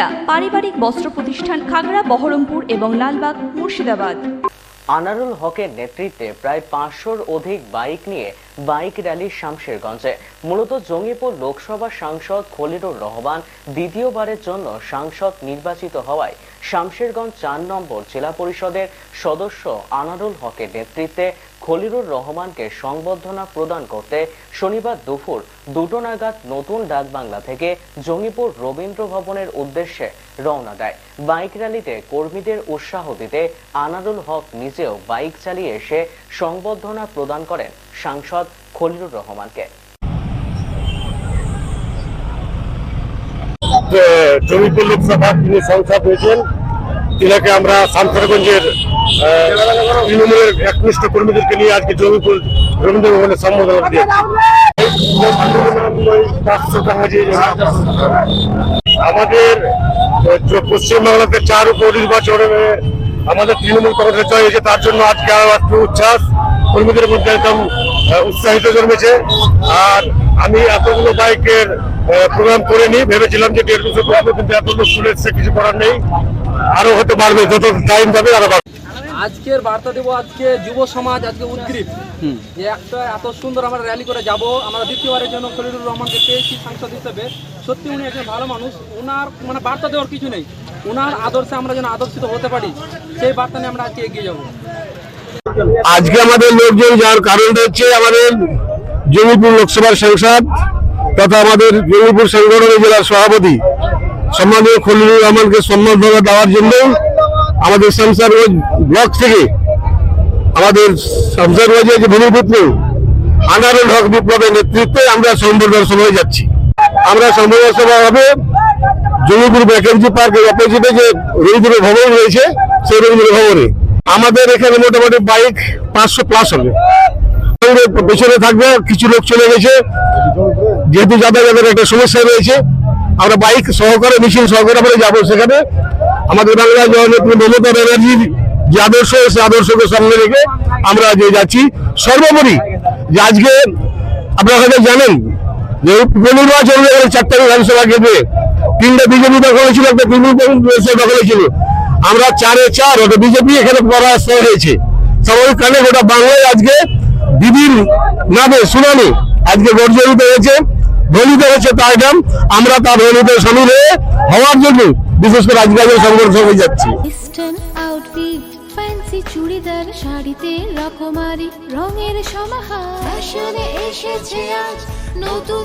সুনিতা পারিবারিক বস্ত্র প্রতিষ্ঠান খাগড়া, বহরমপুর এবং লালবাগ, মুর্শিদাবাদ। আনারুল হকের নেতৃত্বে প্রায় পাঁচশোর অধিক বাইক নিয়ে বাইক র্যালি শামশেরগঞ্জে। মূলত জঙ্গিপুর লোকসভা সাংসদ খলিলুর রহমান দ্বিতীয়বারের জন্য সাংসদ নির্বাচিত হওয়ায় শামশেরগঞ্জ চার নম্বর জেলা পরিষদের সদস্য আনারুল হকের নেতৃত্বে খলিলুর রহমানকে সংবর্ধনা প্রদান করতে শনিবার দুপুর দুটো নাগাদ নতুন ডাকবাংলা থেকে জঙ্গিপুর রবীন্দ্র ভবনের উদ্দেশ্যে রওনা দেয়। বাইক র্যালিতে কর্মীদের উৎসাহ দিতে আনারুল হক নিজেও বাইক চালিয়ে এসে সংবর্ধনা প্রদান করেন। সাংসদ খলিলুর রহমানকে। জমিপুর লোকসভা তিনি সংসদ হয়েছেন, তিনাকে আমরা তৃণমূলের একনিষ্ঠ কর্মীদেরকে নিয়ে আজকে জমিপুর রবীন্দ্র ভবনে সম্বোধনা দিয়েছি দিয়ে আমাদের পশ্চিমবাংলাতে চার উপনির্বাচনে আমাদের তৃণমূল কংগ্রেস জয় হয়েছে, তার জন্য আজকে একটু উচ্ছ্বাস। কর্মীদের মধ্যে একদম উৎসাহিত জন্মেছে। আর আমি এতগুলো বাইকের প্রোগ্রাম করে নিই ভেবেছিলাম যে দেড় দুশো করব কিন্তু এতগুলো এসছে কিছু করার নেই। আরও হতে পারবে যত টাইম যাবে আরও বাড়বে। আজকের বার্তা দেবো আজকে যুব সমাজ আজকে উদ্গ্রীব। যে একটা এত সুন্দর আমরা র্যালি করে যাব আমরা দ্বিতীয়বারের জন্য খলিলুর রহমানকে পেয়েছি সাংসদ হিসেবে। সত্যি উনি একজন ভালো মানুষ। ওনার মানে বার্তা দেওয়ার কিছু নেই। ওনার আদর্শে আমরা যেন আদর্শিত হতে পারি সেই বার্তা নিয়ে আমরা আজকে এগিয়ে যাব। আজকে আমাদের লোকজন যাওয়ার কারণটা হচ্ছে আমাদের জমিপুর লোকসভার সাংসদ তথা আমাদের জমিপুর সংগঠনের জেলার সভাপতি সম্মানীয় খলিলুর রহমানকে সম্মাননা দেওয়ার জন্য আমাদের শামসারগঞ্জ ব্লক থেকে আমাদের শামসারগঞ্জের যে ভূমিপুত্র আনারুল হক বিপ্লবের নেতৃত্বে আমরা সম্বর্ধনা সভায় যাচ্ছি। আমরা সম্বর্ধনা সভা হবে জমিপুর ভ্যাকেন্সি পার্কের অপোজিটে যে রবীন্দ্র ভবন রয়েছে, সেই রবীন্দ্র ভবনে। আমাদের এখানে মোটামুটি বাইক পাঁচশো প্লাস হবে। পেছনে থাকবে, কিছু লোক চলে গেছে। যেহেতু যাতায়াতের একটা সমস্যা রয়েছে, আমরা বাইক সহকারে মিছিল সহকারে আমরা যাব সেখানে। আমাদের বাংলা জননেত্রী মমতা ব্যানার্জির যে আদর্শ, সে আদর্শকে সামনে রেখে আমরা যে যাচ্ছি। সর্বোপরি, যে আজকে আপনারা হয়তো জানেন যে উপনির্বাচন চারটা বিধানসভা কেন্দ্রে তিনটা বিজেপি দখল ছিল, একটা তৃণমূল কংগ্রেস দখলে ছিল। আমরা চারে চার ওটা বিজেপি এখানে পরাস্ত হয়েছে। স্বাভাবিক কারণে গোটা বাংলায় আজকে দিদির নামে শুনানি। আজকে গর্জনিত হয়েছে ধ্বনিত হয়েছে তার নাম। আমরা তার ধ্বনিতে সামিল হয়ে হওয়ার জন্য বিশেষ করে আজকে সংগঠন হয়ে যাচ্ছে। ফ্যান্সি চুড়িদার শাড়িতে রকমারি রঙের সমাহার। ফ্যাশনে এসেছে আজ নতুন